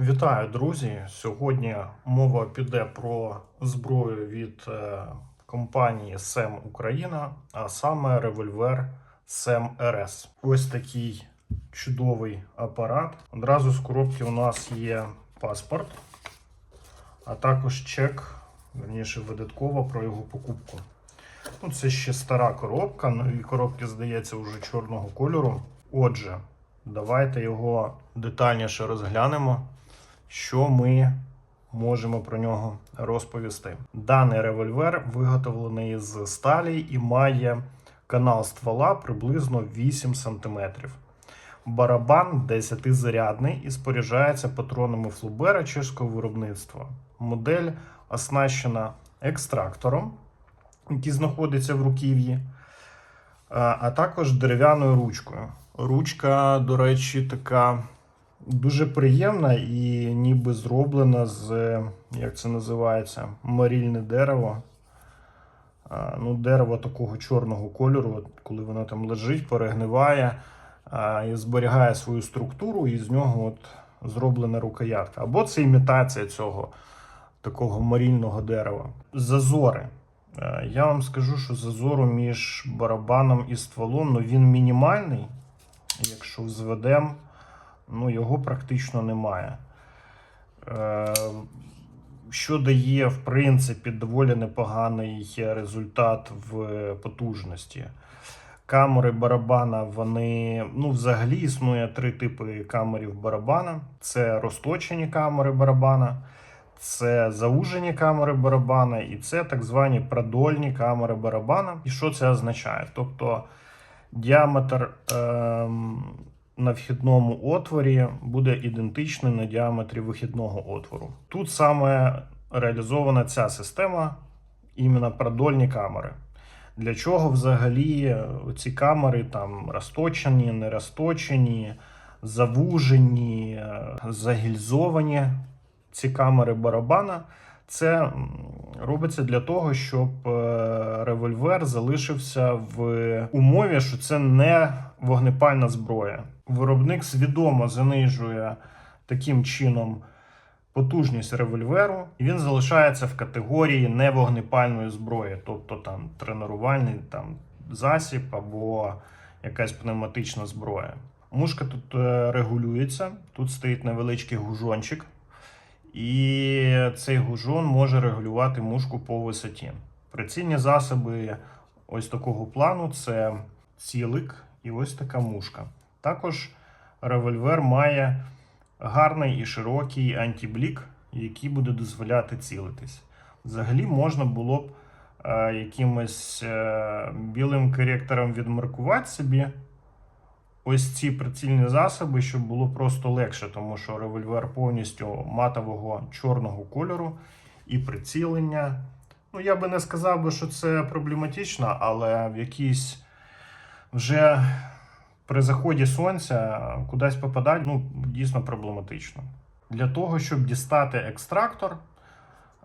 Вітаю, друзі! Сьогодні мова піде про зброю від е, компанії SEM Україна, а саме револьвер SEM RS. Ось такий чудовий апарат. Одразу з коробки у нас є паспорт, а також чек, верніше видаткова про його покупку. Ну, це ще стара коробка, нові коробки, здається, вже чорного кольору. Отже, давайте його детальніше розглянемо що ми можемо про нього розповісти. Даний револьвер виготовлений з сталі і має канал ствола приблизно 8 см. Барабан 10-зарядний і споряджається патронами флубера чеського виробництва. Модель оснащена екстрактором, який знаходиться в руків'ї, а також дерев'яною ручкою. Ручка, до речі, така дуже приємна і ніби зроблена з, як це називається, морільне дерево. Ну, Дерево такого чорного кольору, коли воно там лежить, перегниває і зберігає свою структуру, і з нього от зроблена рукоятка. Або це імітація цього такого морільного дерева. Зазори. Я вам скажу, що зазору між барабаном і стволом ну, він мінімальний. Якщо зведемо ну, його практично немає. Е, Що дає, в принципі, доволі непоганий результат в потужності. Камери барабана, вони, ну, взагалі існує три типи камерів барабана: це розточені камери барабана, це заужені камери барабана, і це так звані продольні камери барабана. І що це означає? Тобто діаметр. Ем, на вхідному отворі буде ідентичний на діаметрі вихідного отвору. Тут саме реалізована ця система, іменно продольні камери. Для чого взагалі ці камери там розточені, не розточені, завужені, загільзовані ці камери барабана. Це робиться для того, щоб револьвер залишився в умові, що це не вогнепальна зброя. Виробник свідомо занижує таким чином потужність револьверу, і він залишається в категорії невогнепальної зброї, тобто там тренувальний там, засіб або якась пневматична зброя. Мушка тут е, регулюється, тут стоїть невеличкий гужончик, і цей гужон може регулювати мушку по висоті. Прицільні засоби ось такого плану це цілик і ось така мушка. Також револьвер має гарний і широкий антиблік, який буде дозволяти цілитись. Взагалі можна було б е, якимось е, білим коректором відмаркувати собі ось ці прицільні засоби, щоб було просто легше, тому що револьвер повністю матового чорного кольору і прицілення. Ну, я би не сказав би, що це проблематично, але в якійсь вже при заході сонця кудись попадати ну, дійсно проблематично. Для того, щоб дістати екстрактор,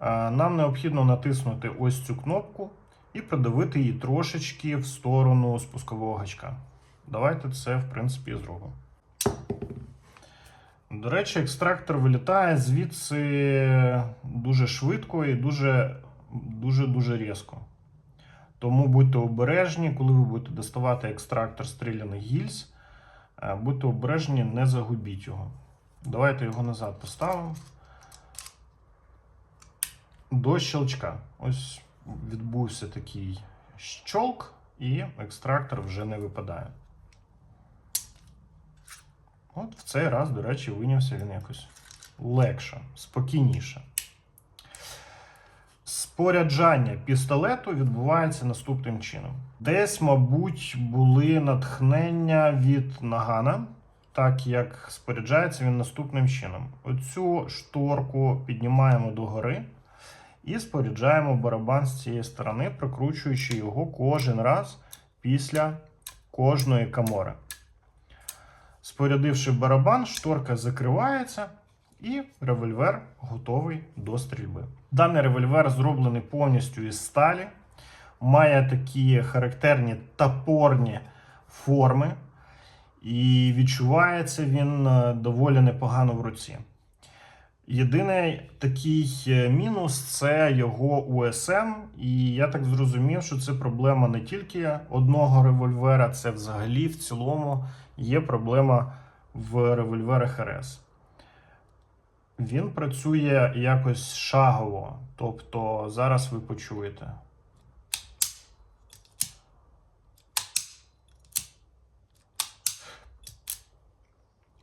е, нам необхідно натиснути ось цю кнопку і придавити її трошечки в сторону спускового гачка. Давайте це, в принципі, зробимо. До речі, екстрактор вилітає звідси дуже швидко і дуже дуже дуже різко. Тому будьте обережні, коли ви будете доставати екстрактор стріляних гільз, е, будьте обережні, не загубіть його. Давайте його назад поставимо. До щелчка. Ось відбувся такий щолк, і екстрактор вже не випадає. От в цей раз, до речі, винявся він якось легше, спокійніше. Споряджання пістолету відбувається наступним чином. Десь, мабуть, були натхнення від нагана, так як споряджається він наступним чином. Оцю шторку піднімаємо догори і споряджаємо барабан з цієї сторони, прикручуючи його кожен раз після кожної камори. Спорядивши барабан, шторка закривається. І револьвер готовий до стрільби. Даний револьвер зроблений повністю із сталі, має такі характерні топорні форми, і відчувається він доволі непогано в руці. Єдиний такий е, мінус це його УСМ, і я так зрозумів, що це проблема не тільки одного револьвера, це взагалі в цілому є проблема в револьверах РС. Він працює якось шагово, тобто зараз ви почуєте.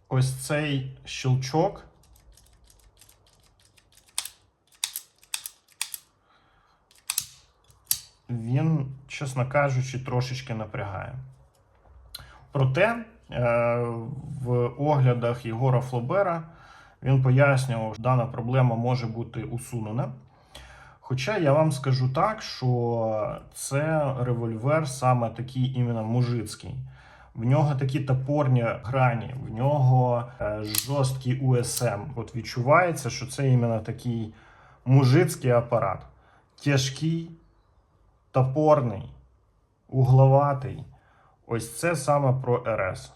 Ось цей щелчок. Він, чесно кажучи, трошечки напрягає. Проте е, в оглядах Єгора Флобера він пояснював, що дана проблема може бути усунена. Хоча я вам скажу так, що це револьвер саме такий іменно мужицький. В нього такі топорні грані, в нього е, жорсткий УСМ. От відчувається, що це іменно такий мужицький апарат. Тяжкий, топорний, угловатий. Ось це саме про РС.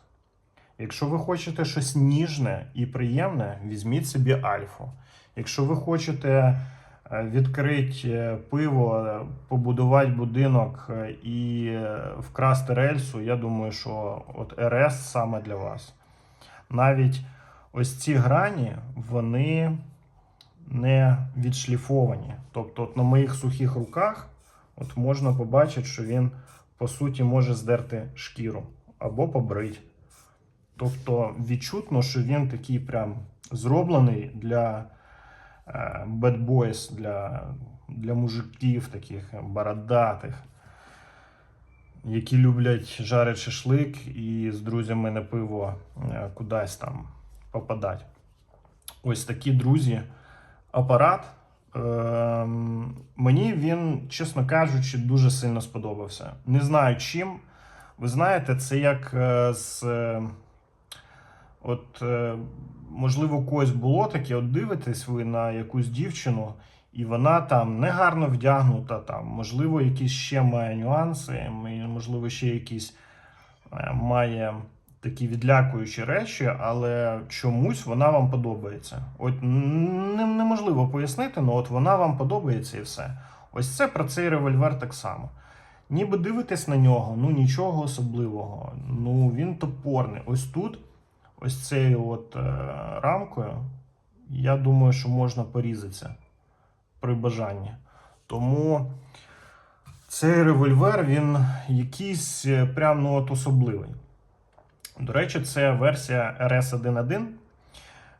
Якщо ви хочете щось ніжне і приємне, візьміть собі альфу. Якщо ви хочете е, відкрити е, пиво, е, побудувати будинок і вкрасти рельсу, я думаю, що от РС саме для вас. Навіть ось ці грані, вони не відшліфовані. Тобто, от на моїх сухих руках от можна побачити, що він по суті може здерти шкіру або побрить. Тобто відчутно, що він такий прям зроблений для е, bad boys, для, для мужиків таких бородатих, які люблять жарити шашлик і з друзями на пиво е, кудись там попадати. Ось такі друзі. Апарат. Ем, мені він, чесно кажучи, дуже сильно сподобався. Не знаю чим. Ви знаєте, це як е, з. От, е, можливо, когось було таке, от дивитесь ви на якусь дівчину, і вона там негарно вдягнута, там, можливо, якісь ще має нюанси, можливо, ще якісь е, має такі відлякуючі речі, але чомусь вона вам подобається. От неможливо пояснити, але от вона вам подобається і все. Ось це про цей револьвер так само. Ніби дивитесь на нього, ну нічого особливого. Ну він топорний. Ось тут, ось цією от е, рамкою, я думаю, що можна порізатися при бажанні. Тому цей револьвер, він якийсь е, прям ну, от особливий. До речі, це версія RS1.1.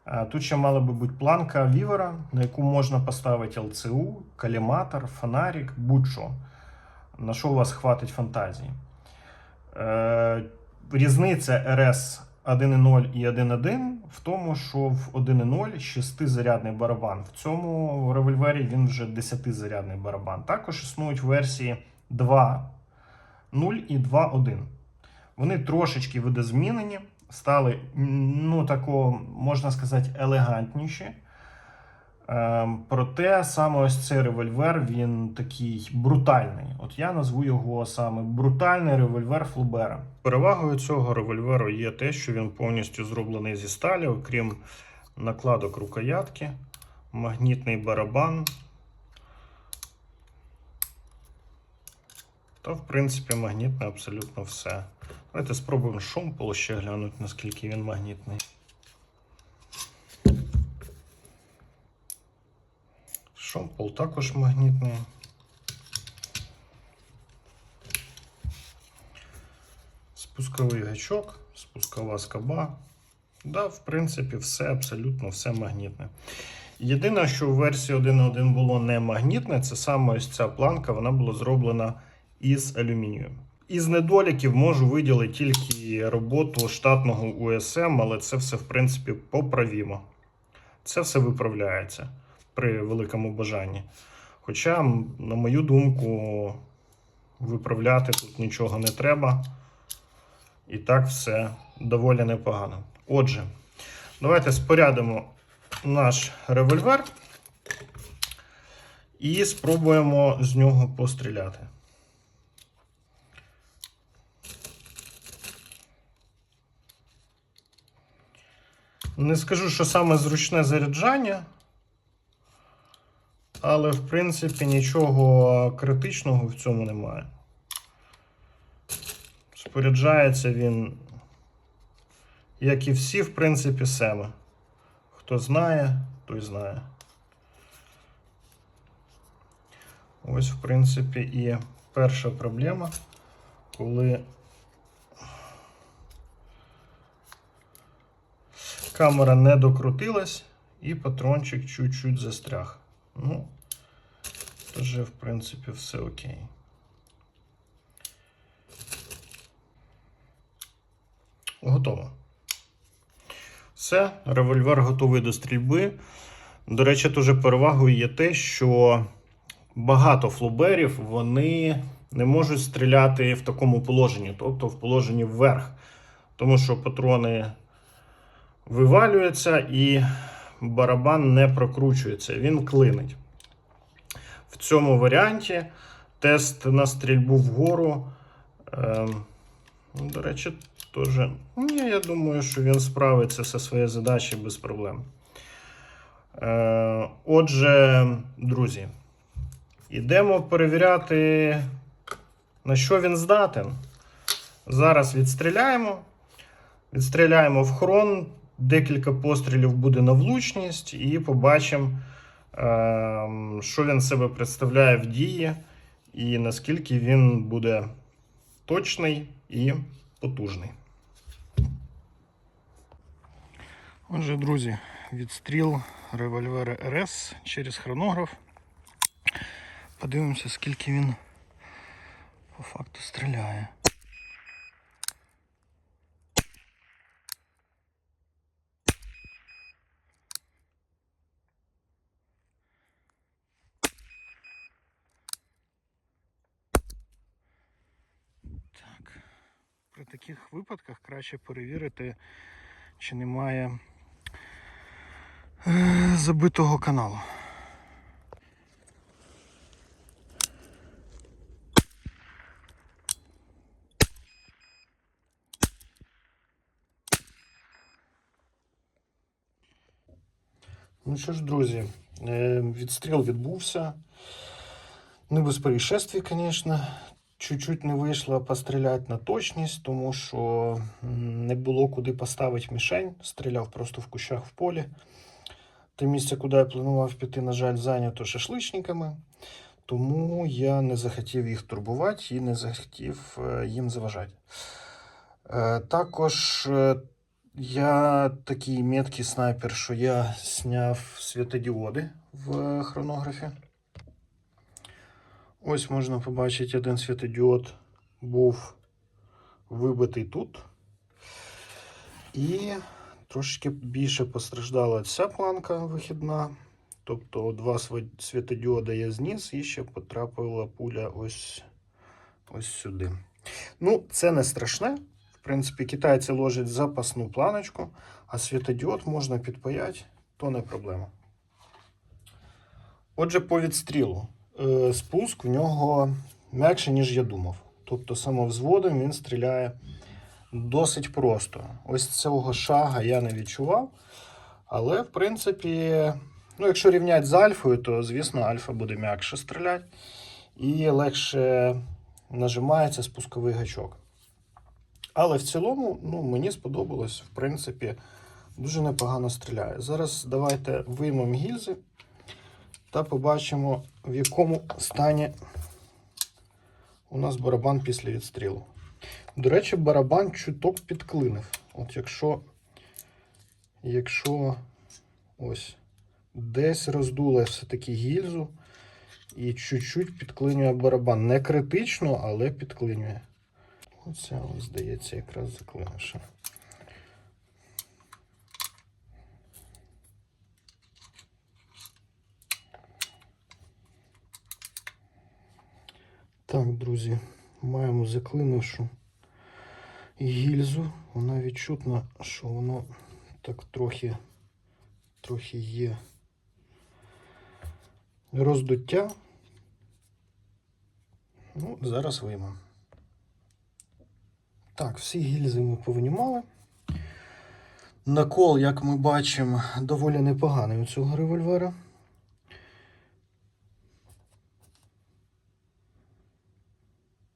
Е, Тут ще мала би бути планка Вівера, на яку можна поставити ЛЦУ, каліматор, фонарик, будь-що. На що у вас хватить фантазії. Різниця RS 1.0 і 1.1 в тому, що в 1.0 6-зарядний барабан. В цьому револьвері він вже 10-зарядний барабан. Також існують версії 2.0 і 2.1. Вони трошечки видозмінені, стали, ну, тако, можна сказати, елегантніші. Ем, проте саме ось цей револьвер він такий брутальний. От я назву його саме брутальний револьвер Флубера. Перевагою цього револьверу є те, що він повністю зроблений зі сталі, окрім накладок рукоятки, магнітний барабан. Та, в принципі, магнітне абсолютно все. Давайте спробуємо шомпол ще глянути, наскільки він магнітний. Шомпол також магнітний. Спусковий гачок, спускова скоба. Да, в принципі, все абсолютно все магнітне. Єдине, що в версії 1.1 було не магнітне, це саме ось ця планка, вона була зроблена із алюмінію. Із недоліків можу виділити тільки роботу штатного УСМ, але це все, в принципі, поправімо. Це все виправляється при великому бажанні. Хоча, на мою думку, виправляти тут нічого не треба. І так все доволі непогано. Отже, давайте спорядимо наш револьвер і спробуємо з нього постріляти. Не скажу, що саме зручне заряджання, але в принципі нічого критичного в цьому немає. Споряджається він, як і всі, в принципі, семи. Хто знає, той знає. Ось, в принципі, і перша проблема, коли камера не докрутилась і патрончик чуть-чуть застряг. Ну, вже, в принципі, все окей. Готово. Все, револьвер готовий до стрільби. До речі, дуже перевагою є те, що багато флоберів вони не можуть стріляти в такому положенні, тобто в положенні вверх. Тому що патрони вивалюються і барабан не прокручується, він клинить. В цьому варіанті тест на стрільбу вгору. Е, до речі, теж. Ні, я думаю, що він справиться зі своєю задачею без проблем. Е, отже, друзі, йдемо перевіряти, на що він здатен. Зараз відстріляємо. Відстріляємо в хрон, декілька пострілів буде на влучність, і побачимо, е, що він себе представляє в дії, і наскільки він буде точний і потужний. Отже, друзі, відстріл револьвера РС через хронограф. Подивимося, скільки він по факту стріляє. При таких випадках краще перевірити, чи немає е, забитого каналу. Ну що ж, друзі, е, відстріл відбувся. Не без происшествий, звісно. Чуть-чуть не вийшло постріляти на точність, тому що не було куди поставити мішень. Стріляв просто в кущах в полі. Те місце, куди я планував піти, на жаль, зайнято шашличниками. Тому я не захотів їх турбувати і не захотів е, їм заважати. Е, Також е, я такий меткий снайпер, що я зняв світодіоди в хронографі. Ось можна побачити один світодіод був вибитий тут. І трошки більше постраждала ця планка вихідна. Тобто два світодіода я зніс і ще потрапила пуля ось, ось сюди. Ну, це не страшне. В принципі, китайці ложать запасну планочку, а світодіод можна підпаяти, то не проблема. Отже, по відстрілу. Е, Спуск в нього м'якше, ніж я думав. Тобто самовзводом він стріляє досить просто. Ось цього шага я не відчував. Але, в принципі, ну, якщо рівняти з альфою, то, звісно, альфа буде м'якше стріляти і легше нажимається спусковий гачок. Але в цілому, ну, мені сподобалось, в принципі, дуже непогано стріляє. Зараз давайте виймемо гільзи та побачимо, в якому стані у нас барабан після відстрілу. До речі, барабан чуток підклинив. От якщо, якщо ось десь роздуло все-таки гільзу і чуть-чуть підклинює барабан. Не критично, але підклинює. Оце, ось, здається, якраз заклинивши. Так, друзі, маємо заклинившу гільзу. Вона відчутна, що воно так трохи, трохи є роздуття. Ну, зараз виймемо. Так, всі гільзи ми повинімали. Накол, як ми бачимо, доволі непоганий у цього револьвера.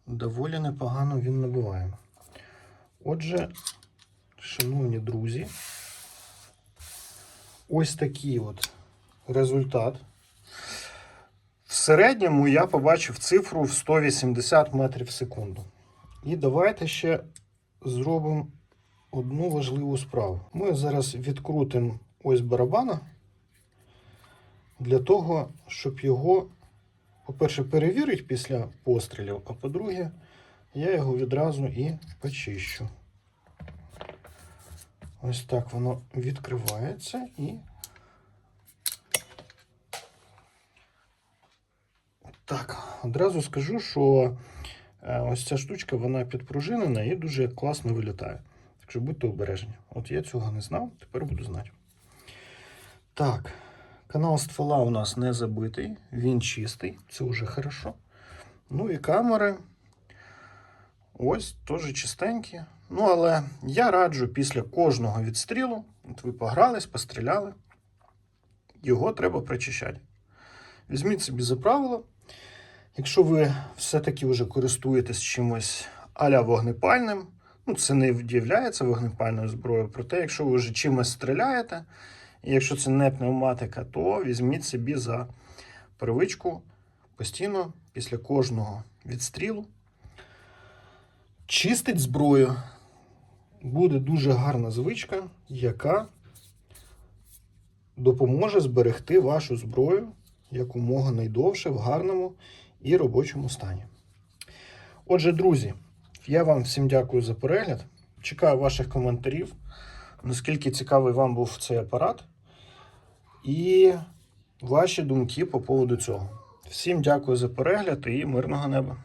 Доволі непогано він набиває. Отже, шановні друзі, ось такий от результат. В середньому я побачив цифру в 180 метрів в секунду. І давайте ще зробимо одну важливу справу. Ми зараз відкрутимо ось барабана для того, щоб його, по-перше, перевірити після пострілів, а по-друге, я його відразу і почищу. Ось так воно відкривається і. Так, одразу скажу, що е, ось ця штучка вона підпружинена і дуже класно вилітає. Так що будьте обережні. От я цього не знав, тепер буду знати. Так, канал ствола у нас не забитий, він чистий, це вже хорошо. Ну і камери. Ось теж чистенькі. Ну, але я раджу після кожного відстрілу, от ви погрались, постріляли, його треба прочищати. Візьміть собі за правило. Якщо ви все-таки вже користуєтесь чимось аля вогнепальним, ну це не вділяється вогнепальною зброєю, проте, якщо ви вже чимось стріляєте, і якщо це не пневматика, то візьміть собі за привичку постійно після кожного відстрілу. Чистить зброю буде дуже гарна звичка, яка допоможе зберегти вашу зброю якомога найдовше в гарному і робочому стані. Отже, друзі, я вам всім дякую за перегляд. Чекаю ваших коментарів, наскільки цікавий вам був цей апарат, і ваші думки по поводу цього. Всім дякую за перегляд і мирного неба!